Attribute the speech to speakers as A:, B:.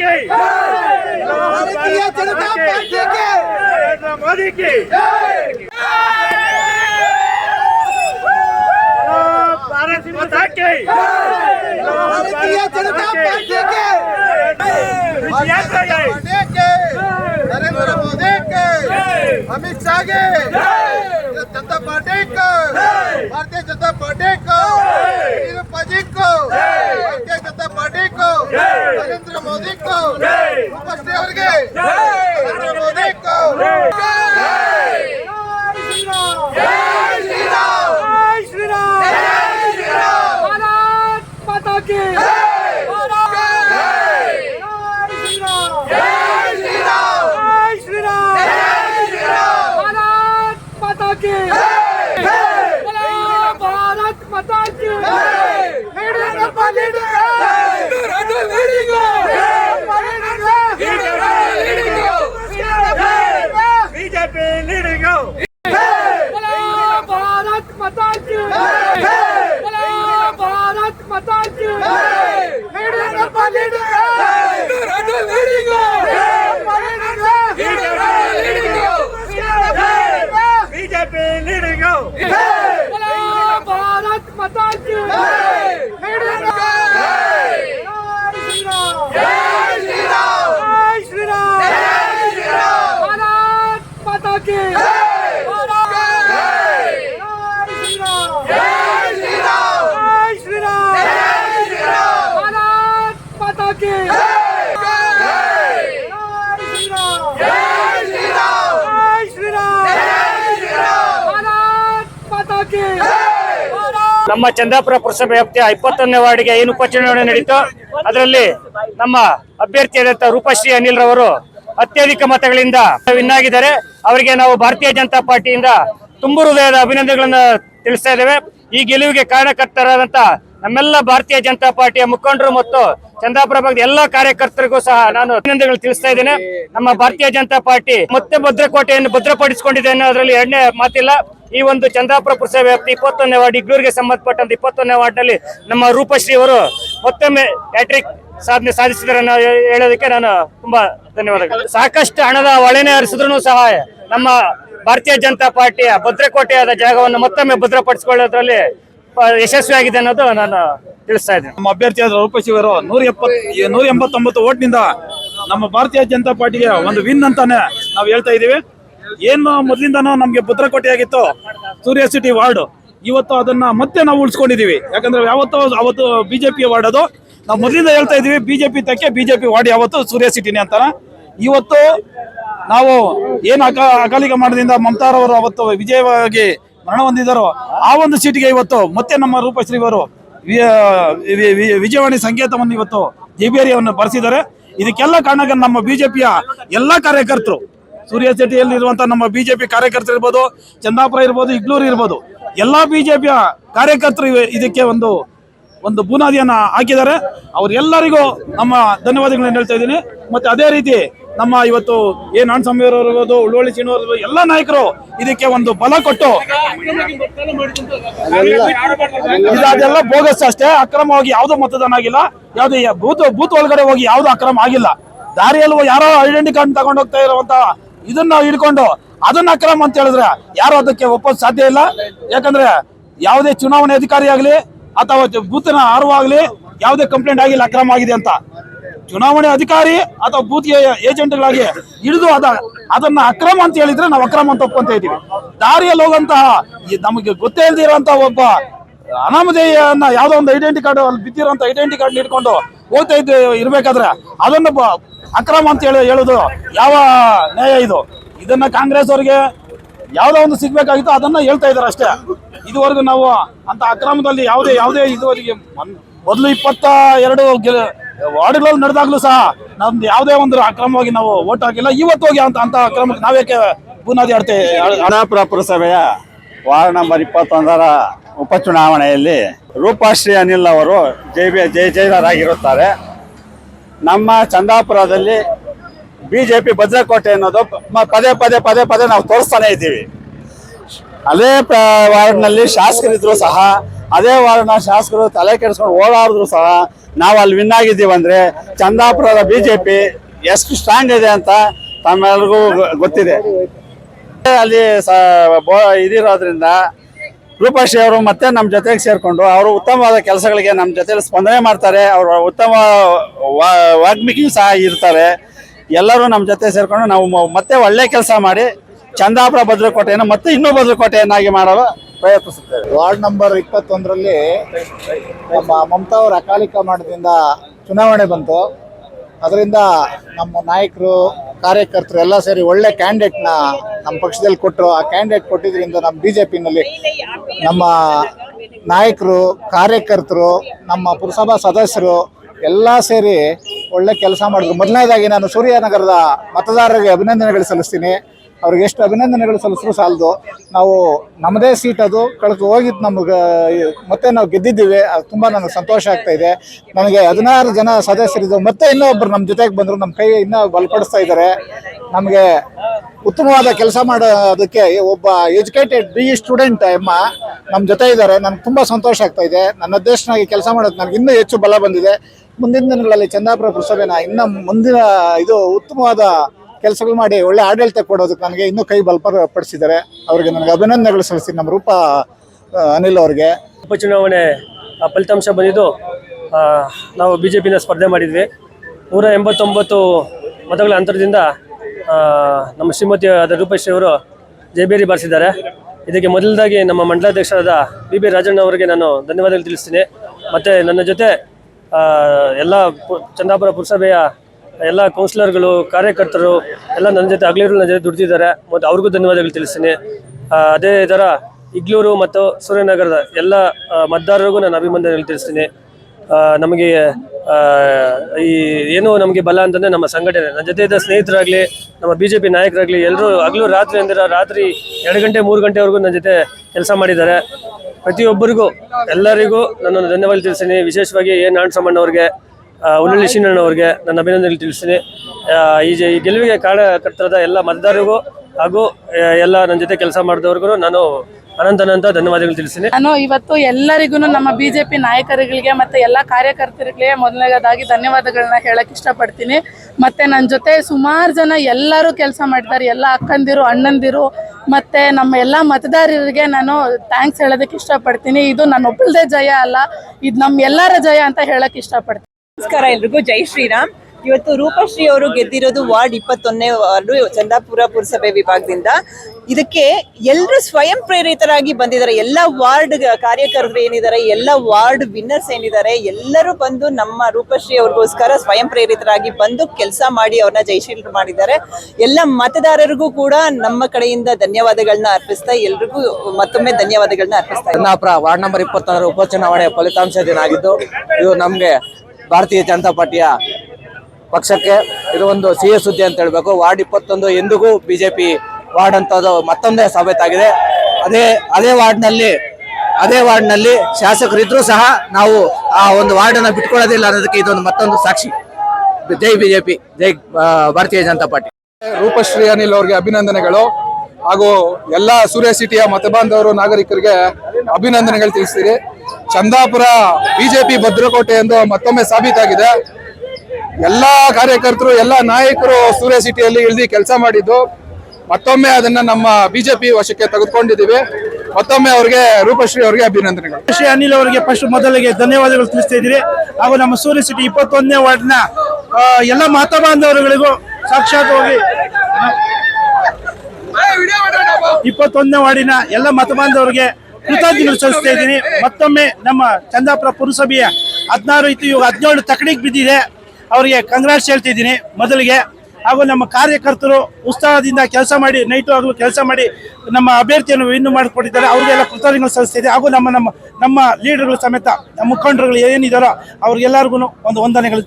A: की
B: भारतीय जनता पार्टी की।
A: नरेंद्र मोदी की। भारत माता की।
B: भारतीय जनता पार्टी की। नरेंद्र मोदी के। अमित शाह के। पार्टी को भारतीय जनता पार्टी को तिरुपति को भारतीय जनता पार्टी को नरेंद्र मोदी को उपस्थित नरेंद्र मोदी को
A: ಮತ
C: ನಮ್ಮ ಚಂದಾಪುರ ಪುರಸಭೆ ವ್ಯಾಪ್ತಿಯ ಇಪ್ಪತ್ತೊಂದನೇ ವಾರ್ಡ್ಗೆ ಏನು ಉಪಚುನಾವಣೆ ನಡೀತು ಅದರಲ್ಲಿ ನಮ್ಮ ಅಭ್ಯರ್ಥಿಯಾದಂತ ರೂಪಶ್ರೀ ಅನಿಲ್ ರವರು ಅತ್ಯಧಿಕ ಮತಗಳಿಂದ ವಿನ್ ಆಗಿದ್ದಾರೆ. ಅವರಿಗೆ ನಾವು ಭಾರತೀಯ ಜನತಾ ಪಾರ್ಟಿಯಿಂದ ತುಂಬು ಹೃದಯದ ಅಭಿನಂದನೆಗಳನ್ನು ತಿಳಿಸ್ತಾ ಇದ್ದೇವೆ. ಈ ಗೆಲುವಿಗೆ ಕಾರಣಕರ್ತರಾದಂತ ನಮ್ಮೆಲ್ಲ ಭಾರತೀಯ ಜನತಾ ಪಾರ್ಟಿಯ ಮುಖಂಡರು ಮತ್ತು ಚಂದಾಪುರ ಭಾಗದ ಎಲ್ಲ ಕಾರ್ಯಕರ್ತರಿಗೂ ಸಹ ನಾನು ಅಭಿನಂದನೆಗಳು ತಿಳಿಸ್ತಾ ಇದ್ದೇನೆ. ನಮ್ಮ ಭಾರತೀಯ ಜನತಾ ಪಾರ್ಟಿ ಮತ್ತೆ ಭದ್ರಕೋಟೆಯನ್ನು ಭದ್ರಪಡಿಸಿಕೊಂಡಿದೆ ಅನ್ನೋದ್ರಲ್ಲಿ ಎರಡನೇ ಮಾತಿಲ್ಲ. ಈ ಒಂದು ಚಂದ್ರಾಪುರ ಪುರಸಭೆ ವ್ಯಾಪ್ತಿ ಇಪ್ಪತ್ತೊಂದನೇ ವಾರ್ಡ್ ಇಗ್ಲೂರಿಗೆ ಸಂಬಂಧಪಟ್ಟಂತ ಇಪ್ಪತ್ತೊಂದನೇ ವಾರ್ಡ್ನಲ್ಲಿ ನಮ್ಮ ರೂಪಶ್ರೀ ಅವರು ಮತ್ತೊಮ್ಮೆ ಹ್ಯಾಟ್ರಿಕ್ ಸಾಧನೆ ಸಾಧಿಸಿದ್ರೆ ಹೇಳೋದಕ್ಕೆ ನಾನು ತುಂಬಾ ಧನ್ಯವಾದಗಳು. ಸಾಕಷ್ಟು ಹಣದ ಒಳೆನೆ ಹರಿಸಿದ್ರು ಸಹ ನಮ್ಮ ಭಾರತೀಯ ಜನತಾ ಪಾರ್ಟಿಯ ಭದ್ರಕೋಟೆಯಾದ ಜಾಗವನ್ನು ಮತ್ತೊಮ್ಮೆ ಭದ್ರಪಡಿಸಿಕೊಳ್ಳೋದ್ರಲ್ಲಿ ಯಶಸ್ವಿಯಾಗಿದೆ ಅನ್ನೋದು ನಾನು ತಿಳಿಸ್ತಾ ಇದ್ದೀನಿ.
D: ನಮ್ಮ ಅಭ್ಯರ್ಥಿಯಾದ ರೂಪಶಿವರು ನೂರ ಎಪ್ಪತ್ ನೂರ ಎಂಬತ್ತೊಂಬತ್ತು ಓಟ್ನಿಂದ ನಮ್ಮ ಭಾರತೀಯ ಜನತಾ ಪಾರ್ಟಿಗೆ ಒಂದು ವಿನ್ ಅಂತಾನೆ ನಾವು ಹೇಳ್ತಾ ಇದೀವಿ ಏನು ಮೊದಲಿಂದನೂ ನಮಗೆ ಭದ್ರಕೋಟೆಯಾಗಿತ್ತು ಸೂರ್ಯ ಸಿಟಿ ವಾರ್ಡ್. ಇವತ್ತು ಅದನ್ನ ಮತ್ತೆ ನಾವು ಉಳಿಸ್ಕೊಂಡಿದೀವಿ. ಯಾಕಂದ್ರೆ ಯಾವತ್ತೋ ಅವತ್ತು ಬಿಜೆಪಿ ವಾರ್ಡ್ ಅದು. ನಾವು ಮೊದಲಿಂದ ಹೇಳ್ತಾ ಇದೀವಿ ಬಿಜೆಪಿ ತಕ್ಕೆ ಬಿಜೆಪಿ ವಾರ್ಡ್ ಯಾವತ್ತು ಸೂರ್ಯ ಸಿಟಿನೇ ಅಂತ ಇವತ್ತು ನಾವು ಏನು ಅಕ ಅಕಾಲಿಕ ಮಾಡದಿಂದ ಮಮತಾರವರು ಅವತ್ತು ವಿಜಯವಾಗಿ ಮರಣ ಹೊಂದಿದ್ದಾರೋ ಆ ಒಂದು ಸೀಟಿಗೆ ಇವತ್ತು ಮತ್ತೆ ನಮ್ಮ ರೂಪಶ್ರೀ ಅವರು ವಿ- ವಿ- ವಿ- ವಿಜಯವಾಣಿ ಸಂಕೇತವನ್ನು ಇವತ್ತು ಜೇಬೇರಿಯನ್ನು ಬರೆಸಿದ್ದಾರೆ. ಇದಕ್ಕೆಲ್ಲ ಕಾರಣ ನಮ್ಮ ಬಿಜೆಪಿಯ ಎಲ್ಲ ಕಾರ್ಯಕರ್ತರು ಸೂರ್ಯ ಸಿಟಿಯಲ್ಲಿ ಇರುವಂತಹ ನಮ್ಮ ಬಿಜೆಪಿ ಕಾರ್ಯಕರ್ತರು ಇರ್ಬೋದು, ಚಂದಾಪುರ ಇರ್ಬೋದು, ಇಗ್ಲೂರು ಇರ್ಬೋದು, ಎಲ್ಲಾ ಬಿಜೆಪಿಯ ಕಾರ್ಯಕರ್ತರು ಇದಕ್ಕೆ ಒಂದು ಒಂದು ಬುನಾದಿಯನ್ನ ಹಾಕಿದ್ದಾರೆ. ಅವರೆಲ್ಲರಿಗೂ ನಮ್ಮ ಧನ್ಯವಾದಗಳನ್ನ ಹೇಳ್ತಾ ಇದ್ದೀನಿ. ಮತ್ತೆ ಅದೇ ರೀತಿ ನಮ್ಮ ಇವತ್ತು ಎ. ನಾಣಸ್ವಾಮಿಯವರು ಇರ್ಬೋದು ಉಳ್ಳೋಳಿ ಶ್ರೀನಿವಾಸ ಎಲ್ಲ ನಾಯಕರು ಇದಕ್ಕೆ ಒಂದು ಬಲ ಕೊಟ್ಟು ಅದೆಲ್ಲ ಬೋಗಸ್ ಅಷ್ಟೇ. ಅಕ್ರಮವಾಗಿ ಯಾವುದೋ ಮತದಾನ ಆಗಿಲ್ಲ. ಯಾವುದೇ ಬೂತ್ ಬೂತ್ ಒಳಗಡೆ ಹೋಗಿ ಯಾವ್ದು ಅಕ್ರಮ ಆಗಿಲ್ಲ. ದಾರಿಯಲ್ಲಿ ಯಾರೋ ಐಡೆಂಟಿ ಕಾರ್ಡ್ ತಗೊಂಡೋಗ್ತಾ ಇರುವಂತ ಇದನ್ನ ಹಿಡ್ಕೊಂಡು ಅದನ್ನ ಅಕ್ರಮ ಅಂತ ಹೇಳಿದ್ರೆ ಯಾರು ಅದಕ್ಕೆ ಒಪ್ಪೋದು ಸಾಧ್ಯ ಇಲ್ಲ. ಯಾಕಂದ್ರೆ ಯಾವುದೇ ಚುನಾವಣೆ ಅಧಿಕಾರಿ ಆಗಲಿ ಅಥವಾ ಬೂತ್ನ ಆರು ಆಗಲಿ ಯಾವುದೇ ಕಂಪ್ಲೇಂಟ್ ಆಗಿಲ್ಲ, ಅಕ್ರಮ ಆಗಿದೆ ಅಂತ. ಚುನಾವಣೆ ಅಧಿಕಾರಿ ಅಥವಾ ಬೂತ್ ಏಜೆಂಟ್ಗಳಾಗಿ ಹಿಡಿದು ಅದ ಅದನ್ನ ಅಕ್ರಮ ಅಂತ ಹೇಳಿದ್ರೆ ನಾವು ಅಕ್ರಮ ಅಂತ ಒಪ್ಪಂತ ಇದೀವಿ ದಾರಿಯಲ್ಲಿ ಹೋಗಂತಹ ನಮಗೆ ಗೊತ್ತೇ ಇಲ್ದಿರೋಂತ ಒಬ್ಬ ಅನಾಮಧೇಯನ್ನ ಯಾವ್ದೋ ಒಂದು ಐಡೆಂಟಿ ಕಾರ್ಡ್ ಅಲ್ಲಿ ಬಿದ್ದಿರೋಂತ ಐಡೆಂಟಿ ಕಾರ್ಡ್ ಇಟ್ಕೊಂಡು ಹೋಗ್ತಾ ಇದ್ದು ಇರ್ಬೇಕಾದ್ರೆ ಅದನ್ನ ಅಕ್ರಮ ಅಂತ ಹೇಳಿ ಹೇಳೋದು ಯಾವ ನ್ಯಾಯ ಇದು? ಇದನ್ನ ಕಾಂಗ್ರೆಸ್ ಅವರಿಗೆ ಯಾವ್ದೋ ಒಂದು ಸಿಗ್ಬೇಕಾಗಿತ್ತು ಅದನ್ನ ಹೇಳ್ತಾ ಇದ್ದಾರೆ ಅಷ್ಟೇ. ಇದುವರೆಗೂ ನಾವು ಅಂತ ಅಕ್ರಮದಲ್ಲಿ ಯಾವುದೇ ಯಾವುದೇ ಇದುವರೆಗೆ ಮೊದಲು ಇಪ್ಪತ್ತ ಎರಡು ವಾರ್ಡ್ಗಳಲ್ಲಿ ನಡೆದಾಗ್ಲೂ ಸಹ ನಮ್ದು ಯಾವುದೇ ಒಂದು ಅಕ್ರಮವಾಗಿ ನಾವು ಓಟ್ ಹಾಕಿಲ್ಲ. ಇವತ್ತು ಹೋಗಿ ಅಂತ ಅಂತ ಅಕ್ರಮಕ್ಕೆ ನಾವೇಕೆ ಬುನಾದಿ
E: ಆಡ್ತೇವೆ ಪುರಸಭೆಯ ವಾರ್ಡ್ ನಂಬರ್ ಇಪ್ಪತ್ತೊಂದರ ಉಪಚುನಾವಣೆಯಲ್ಲಿ ರೂಪಾಶ್ರೀ ಅನಿಲ್ ಅವರು ಜೈ ಜಯ ಜೈಲರಾಗಿರುತ್ತಾರೆ ನಮ್ಮ ಚಂದಾಪುರದಲ್ಲಿ ಬಿ ಜೆ ಪಿ ಭದ್ರಕೋಟೆ ಅನ್ನೋದು ಪದೇ ಪದೇ ಪದೇ ಪದೇ ನಾವು ತೋರಿಸ್ತಾನೆ ಇದ್ದೀವಿ. ಅದೇ ವಾರ್ಡ್ನಲ್ಲಿ ಶಾಸಕರಿದ್ರು ಸಹ, ಅದೇ ವಾರ್ಡ್ನ ಶಾಸಕರು ತಲೆ ಕೆಡಿಸ್ಕೊಂಡು ಓಡಾಡಿದ್ರು ಸಹ ನಾವು ಅಲ್ಲಿ ವಿನ್ ಚಂದಾಪುರದ ಬಿ ಚಂದಾಪುರದ ಪಿ ಎಷ್ಟು ಸ್ಟ್ರಾಂಗ್ ಇದೆ ಅಂತ ತಮ್ಮೆಲ್ರಿಗೂ ಗೊತ್ತಿದೆ. ಅಲ್ಲಿ ಸ ಇದಿರೋದ್ರಿಂದ ರೂಪಶ್ರೀ ಅವರು ಮತ್ತೆ ನಮ್ಮ ಜೊತೆಗೆ ಸೇರಿಕೊಂಡು ಅವರು ಉತ್ತಮವಾದ ಕೆಲಸಗಳಿಗೆ ನಮ್ಮ ಜೊತೆಯಲ್ಲಿ ಸ್ಪಂದನೆ ಮಾಡ್ತಾರೆ, ಅವರು ಉತ್ತಮ ವಾಗ್ಮಿಕಿಯೂ ಸಹ ಇರ್ತಾರೆ. ಎಲ್ಲರೂ ನಮ್ಮ ಜೊತೆ ಸೇರಿಕೊಂಡು ನಾವು ಮತ್ತೆ ಒಳ್ಳೆ ಕೆಲಸ ಮಾಡಿ ಚಂದಾಪುರ ಭದ್ರಕೋಟೆಯನ್ನು ಮತ್ತೆ ಇನ್ನೂ ಭದ್ರಕೋಟೆಯನ್ನಾಗಿ ಮಾಡಲು ಪ್ರಯತ್ನಿಸುತ್ತೇವೆ.
F: ವಾರ್ಡ್ ನಂಬರ್ ಇಪ್ಪತ್ತೊಂದರಲ್ಲಿ ನಮ್ಮ ಮಮತಾ ಅವರ ಅಕಾಲಿಕ ಮಾಡದಿಂದ ಚುನಾವಣೆ ಬಂತು. ಅದರಿಂದ ನಮ್ಮ ನಾಯಕರು, ಕಾರ್ಯಕರ್ತರು ಎಲ್ಲ ಸೇರಿ ಒಳ್ಳೆ ಕ್ಯಾಂಡಿಡೇಟ್ನ ನಮ್ಮ ಪಕ್ಷದಲ್ಲಿ ಕೊಟ್ಟರು. ಆ ಕ್ಯಾಂಡಿಡೇಟ್ ಕೊಟ್ಟಿದ್ರಿಂದ ನಮ್ಮ ಬಿ ಜೆ ಪಿನಲ್ಲಿ ನಮ್ಮ ನಾಯಕರು, ಕಾರ್ಯಕರ್ತರು, ನಮ್ಮ ಪುರಸಭಾ ಸದಸ್ಯರು ಎಲ್ಲ ಸೇರಿ ಒಳ್ಳೆ ಕೆಲಸ ಮಾಡಿದ್ರು. ಮೊದಲನೇದಾಗಿ ನಾನು ಸೂರ್ಯನಗರದ ಮತದಾರರಿಗೆ ಅಭಿನಂದನೆಗಳು ಸಲ್ಲಿಸ್ತೀನಿ. ಅವ್ರಿಗೆ ಎಷ್ಟು ಅಭಿನಂದನೆಗಳು ಸಲ್ಲಿಸ್ರು ಸಾಲದು. ನಾವು ನಮ್ಮದೇ ಸೀಟ್ ಅದು ಕಳೆದು ಹೋಗಿದ್ದು ನಮ್ಗೆ ಮತ್ತೆ ನಾವು ಗೆದ್ದಿದ್ದೀವಿ, ಅದು ತುಂಬ ನನಗೆ ಸಂತೋಷ ಆಗ್ತಾ ಇದೆ. ನನಗೆ ಹದಿನಾರು ಜನ ಸದಸ್ಯರಿದ್ದು ಮತ್ತೆ ಇನ್ನೊಬ್ಬರು ನಮ್ಮ ಜೊತೆಗೆ ಬಂದರು ನಮ್ಮ ಕೈ ಇನ್ನೂ ಬಲಪಡಿಸ್ತಾ ಇದ್ದಾರೆ ನಮಗೆ ಉತ್ತಮವಾದ ಕೆಲಸ ಮಾಡೋದಕ್ಕೆ ಒಬ್ಬ ಎಜುಕೇಟೆಡ್ ಬಿ ಸ್ಟೂಡೆಂಟ್ ಎಮ್ಮ ನಮ್ಮ ಜೊತೆ ಇದ್ದಾರೆ ನನಗೆ ತುಂಬ ಸಂತೋಷ ಆಗ್ತಾ ಇದೆ. ನನ್ನ ಅಧ್ಯಕ್ಷನಾಗಿ ಕೆಲಸ ಮಾಡೋದು ನನಗೆ ಇನ್ನೂ ಹೆಚ್ಚು ಬಲ ಬಂದಿದೆ. ಮುಂದಿನ ದಿನಗಳಲ್ಲಿ ಚಂದಾಪುರ ಪುರಸಭೆನ ಇನ್ನೂ ಮುಂದಿನ ಇದು ಉತ್ತಮವಾದ ಕೆಲಸಗಳು ಮಾಡಿ ಒಳ್ಳೆ ಆಡಳಿತ ಕೊಡೋದಕ್ಕೆ ನನಗೆ ಇನ್ನೂ ಕೈ ಬಲಪಡಿಸಿದ್ದಾರೆ. ಅವರಿಗೆ ನನಗೆ ಅಭಿನಂದನೆಗಳು ಸಲ್ಲಿಸ್ತೀನಿ ನಮ್ಮ ರೂಪ ಅನಿಲ್ ಅವರಿಗೆ.
G: ಉಪಚುನಾವಣೆ ಫಲಿತಾಂಶ ಬಂದಿದ್ದು ನಾವು ಬಿ ಜೆ ಪಿನ ಸ್ಪರ್ಧೆ ಮಾಡಿದ್ವಿ. ನೂರ ಎಂಬತ್ತೊಂಬತ್ತು ಮತಗಳ ಅಂತರದಿಂದ ನಮ್ಮ ಶ್ರೀಮತಿ ಆದ ರೂಪೇಶ್ ಅವರು ಜಯಬೇರಿ ಬಾರಿಸಿದ್ದಾರೆ. ಇದಕ್ಕೆ ಮೊದಲದಾಗಿ ನಮ್ಮ ಮಂಡಲಾಧ್ಯಕ್ಷರಾದ ಬಿ ಬಿ ರಾಜಣ್ಣ ಅವರಿಗೆ ನಾನು ಧನ್ಯವಾದಗಳು ತಿಳಿಸ್ತೀನಿ. ಮತ್ತು ನನ್ನ ಜೊತೆ ಎಲ್ಲ ಚಂದಾಪುರ ಪುರಸಭೆಯ ಎಲ್ಲ ಕೌನ್ಸಿಲರ್ಗಳು, ಕಾರ್ಯಕರ್ತರು ಎಲ್ಲ ನನ್ನ ಜೊತೆ ಹಗಲಿರು ನನ್ನ ಜೊತೆ ದುಡ್ದಿದ್ದಾರೆ. ಮತ್ತು ಅವ್ರಿಗೂ ಧನ್ಯವಾದಗಳು ತಿಳಿಸ್ತೀನಿ. ಅದೇ ಥರ ಇಗ್ಲೂರು ಮತ್ತು ಸೂರ್ಯನಗರದ ಎಲ್ಲ ಮತದಾರರಿಗೂ ನಾನು ಅಭಿನಂದನೆಗಳು ತಿಳಿಸ್ತೀನಿ. ನಮಗೆ ಈ, ಏನು ನಮಗೆ ಬಲ ಅಂತಂದರೆ ನಮ್ಮ ಸಂಘಟನೆ. ನನ್ನ ಜೊತೆ ಇದ್ದ ಸ್ನೇಹಿತರಾಗಲಿ, ನಮ್ಮ ಬಿ ಜೆ ಪಿ ನಾಯಕರಾಗಲಿ ಎಲ್ಲರೂ ಹಗಲು ರಾತ್ರಿ ಅಂದರೆ ರಾತ್ರಿ ಎರಡು ಗಂಟೆ, ಮೂರು ಗಂಟೆವರೆಗೂ ನನ್ನ ಜೊತೆ ಕೆಲಸ ಮಾಡಿದ್ದಾರೆ. ಪ್ರತಿಯೊಬ್ಬರಿಗೂ, ಎಲ್ಲರಿಗೂ ನಾನು ಧನ್ಯವಾದ ತಿಳಿಸ್ತೀನಿ. ವಿಶೇಷವಾಗಿ ಎ. ನಾರಾಯಣಸ್ವಾಮಣ್ಣವ್ರಿಗೆ ಉಳ್ಳಳ್ಳಿ ಶೀನಣ್ಣವ್ರಿಗೆ ನನ್ನ ಅಭಿನಂದನೆಗಳು ತಿಳಿಸ್ತೀನಿ. ಈ ಗೆಲುವಿಗೆ ಕಾರಣಕರ್ತರಾದ ಎಲ್ಲ ಮತದಾರರಿಗೂ ಹಾಗೂ ಎಲ್ಲ ನನ್ನ ಜೊತೆ ಕೆಲಸ ಮಾಡಿದವ್ರಿಗೂ ನಾನು ಅನಂತನಂತ ಅನಂತ ಧನ್ಯವಾದಗಳು ತಿಳಿಸ್ತೀನಿ.
H: ನಾನು ಇವತ್ತು ಎಲ್ಲರಿಗೂ ನಮ್ಮ ಬಿಜೆಪಿ ನಾಯಕರುಗಳಿಗೆ ಮತ್ತೆ ಎಲ್ಲ ಕಾರ್ಯಕರ್ತರಿಗೆ ಮೊದಲನೇದಾಗಿ ಧನ್ಯವಾದಗಳನ್ನ ಹೇಳಕ್ ಇಷ್ಟಪಡ್ತೀನಿ. ಮತ್ತೆ ನನ್ನ ಜೊತೆ ಸುಮಾರು ಜನ ಎಲ್ಲರೂ ಕೆಲಸ ಮಾಡಿದ್ದಾರೆ. ಎಲ್ಲ ಅಕ್ಕಂದಿರು, ಅಣ್ಣಂದಿರು, ಮತ್ತೆ ನಮ್ಮ ಎಲ್ಲ ಮತದಾರರಿಗೆ ನಾನು ಥ್ಯಾಂಕ್ಸ್ ಹೇಳೋದಕ್ಕೆ ಇಷ್ಟಪಡ್ತೀನಿ. ಇದು ನನ್ನ ಒಬ್ಬಳದೇ ಜಯ ಅಲ್ಲ. ಇದು ನಮ್ಮ ಎಲ್ಲರ ಜಯ ಅಂತ ಹೇಳಕ್ ಇಷ್ಟಪಡ್ತೀನಿ.
I: ನಮಸ್ಕಾರ ಎಲ್ರಿಗೂ. ಜೈ ಶ್ರೀರಾಮ್. ಇವತ್ತು ರೂಪಶ್ರೀ ಅವರು ಗೆದ್ದಿರೋದು ವಾರ್ಡ್ ಇಪ್ಪತ್ತೊಂದನೇ ವಾರ್ಡು, ಚಂದಾಪುರ ಪುರಸಭೆ ವಿಭಾಗದಿಂದ. ಇದಕ್ಕೆ ಎಲ್ಲರೂ ಸ್ವಯಂ ಪ್ರೇರಿತರಾಗಿ ಬಂದಿದ್ದಾರೆ. ಎಲ್ಲ ವಾರ್ಡ್ ಕಾರ್ಯಕರ್ತರು ಏನಿದ್ದಾರೆ, ಎಲ್ಲ ವಾರ್ಡ್ ವಿನ್ನರ್ಸ್ ಏನಿದ್ದಾರೆ, ಎಲ್ಲರೂ ಬಂದು ನಮ್ಮ ರೂಪಶ್ರೀ ಅವ್ರಿಗೋಸ್ಕರ ಸ್ವಯಂ ಪ್ರೇರಿತರಾಗಿ ಬಂದು ಕೆಲಸ ಮಾಡಿ ಅವ್ರನ್ನ ಜಯಶೀಲ ಮಾಡಿದ್ದಾರೆ. ಎಲ್ಲ ಮತದಾರರಿಗೂ ಕೂಡ ನಮ್ಮ ಕಡೆಯಿಂದ ಧನ್ಯವಾದಗಳನ್ನ ಅರ್ಪಿಸ್ತಾ, ಎಲ್ರಿಗೂ ಮತ್ತೊಮ್ಮೆ ಧನ್ಯವಾದಗಳನ್ನ ಅರ್ಪಿಸ್ತಾ.
J: ಚಂದಾಪುರ ವಾರ್ಡ್ ನಂಬರ್ ಇಪ್ಪತ್ತಾರು ಉಪಚುನಾವಣೆ ಫಲಿತಾಂಶ ದಿನ ಆಗಿದ್ದು, ಇದು ನಮಗೆ ಭಾರತೀಯ ಜನತಾ ಪಾರ್ಟಿಯ ಪಕ್ಷಕ್ಕೆ ಇದು ಒಂದು ಸಿಹಿ ಸುದ್ದಿ ಅಂತ ಹೇಳಬೇಕು. ವಾರ್ಡ್ ಇಪ್ಪತ್ತೊಂದು ಎಂದಿಗೂ ಬಿಜೆಪಿ ವಾರ್ಡ್ ಅಂತದ್ದು ಮತ್ತೊಂದೇ ಸಾಬೀತಾಗಿದೆ. ಅದೇ ಅದೇ ವಾರ್ಡ್ನಲ್ಲಿ ಅದೇ ವಾರ್ಡ್ನಲ್ಲಿ ಶಾಸಕರಿದ್ರೂ ಸಹ ನಾವು ಆ ಒಂದು ವಾರ್ಡನ್ನು ಬಿಟ್ಕೊಳ್ಳೋದಿಲ್ಲ ಅನ್ನೋದಕ್ಕೆ ಇದೊಂದು ಮತ್ತೊಂದು ಸಾಕ್ಷಿ. ಜೈ ಬಿಜೆಪಿ, ಜೈ ಭಾರತೀಯ ಜನತಾ ಪಾರ್ಟಿ.
K: ರೂಪಶ್ರೀ ಅನಿಲ್ ಅವರಿಗೆ ಅಭಿನಂದನೆಗಳು. ಹಾಗೂ ಎಲ್ಲ ಸೂರ್ಯ ಸಿಟಿಯ ಮತಬಾಂಧವರು ನಾಗರಿಕರಿಗೆ ಅಭಿನಂದನೆಗಳು ತಿಳಿಸ್ತೀರಿ. ಚಂದಾಪುರ ಬಿಜೆಪಿ ಭದ್ರಕೋಟೆ ಎಂದು ಮತ್ತೊಮ್ಮೆ ಸಾಬೀತಾಗಿದೆ. ಎಲ್ಲ ಕಾರ್ಯಕರ್ತರು ಎಲ್ಲ ನಾಯಕರು ಸೂರ್ಯ ಸಿಟಿಯಲ್ಲಿ ಇಳಿದು ಕೆಲಸ ಮಾಡಿದ್ದು ಮತ್ತೊಮ್ಮೆ ಅದನ್ನ ನಮ್ಮ ಬಿಜೆಪಿ ವಶಕ್ಕೆ ತೆಗೆದುಕೊಂಡಿದ್ದೀವಿ. ಮತ್ತೊಮ್ಮೆ ಅವರಿಗೆ ರೂಪಶ್ರೀ ಅವರಿಗೆ ಅಭಿನಂದನೆಗಳು.
D: ಶ್ರೀ ಅನಿಲ್ ಅವರಿಗೆ ಫಸ್ಟ್ ಮೊದಲಿಗೆ ಧನ್ಯವಾದಗಳು ತಿಳಿಸ್ತಾ ಇದ್ದೀರಿ. ಹಾಗೂ ನಮ್ಮ ಸೂರ್ಯ ಸಿಟಿ ಇಪ್ಪತ್ತೊಂದನೇ ವಾರ್ಡ್ನ ಎಲ್ಲ ಮಾತಾ ಬಾಂಧವರುಗಳಿಗೂ ಸಾಕ್ಷಾತ್ವಾಗಿ ಇಪ್ಪತ್ತೊಂದನೇ ವಾರ್ಡಿನ ಎಲ್ಲ ಮತ ಬಾಂಧವರಿಗೆ ಕೃತಜ್ಞತೆಗಳು ಸಲ್ಲಿಸ್ತಾ ಇದ್ದೀನಿ. ಮತ್ತೊಮ್ಮೆ ನಮ್ಮ ಚಂದಾಪುರ ಪುರಸಭೆಯ ಹದಿನಾರು ಇತ್ತು ಇವಾಗ ಹದಿನೇಳು ತಕಡಿಗೆ ಬಿದ್ದಿದೆ. ಅವರಿಗೆ ಕಂಗ್ರಾಟ್ಸ್ ಹೇಳ್ತಿದ್ದೀನಿ ಮೊದಲಿಗೆ. ಹಾಗೂ ನಮ್ಮ ಕಾರ್ಯಕರ್ತರು ಉತ್ಸಾಹದಿಂದ ಕೆಲಸ ಮಾಡಿ ನೈಟು ಆಗಲು ಕೆಲಸ ಮಾಡಿ ನಮ್ಮ ಅಭ್ಯರ್ಥಿಯನ್ನು ವಿನ್ ಮಾಡಿಕೊಟ್ಟಿದ್ದಾರೆ. ಅವರಿಗೆಲ್ಲ ಕೃತಜ್ಞತೆಗಳು ಸಲ್ಲಿಸ್ತಿದೆ ಹಾಗೂ ನಮ್ಮ ನಮ್ಮ ನಮ್ಮ ಲೀಡರ್ಗಳು ಸಮೇತ ನಮ್ಮ ಮುಖಂಡರುಗಳು ಏನಿದಾರೋ ಅವ್ರಿಗೆಲ್ಲರಿಗೂ ಒಂದು ವಂದನೆಗಳು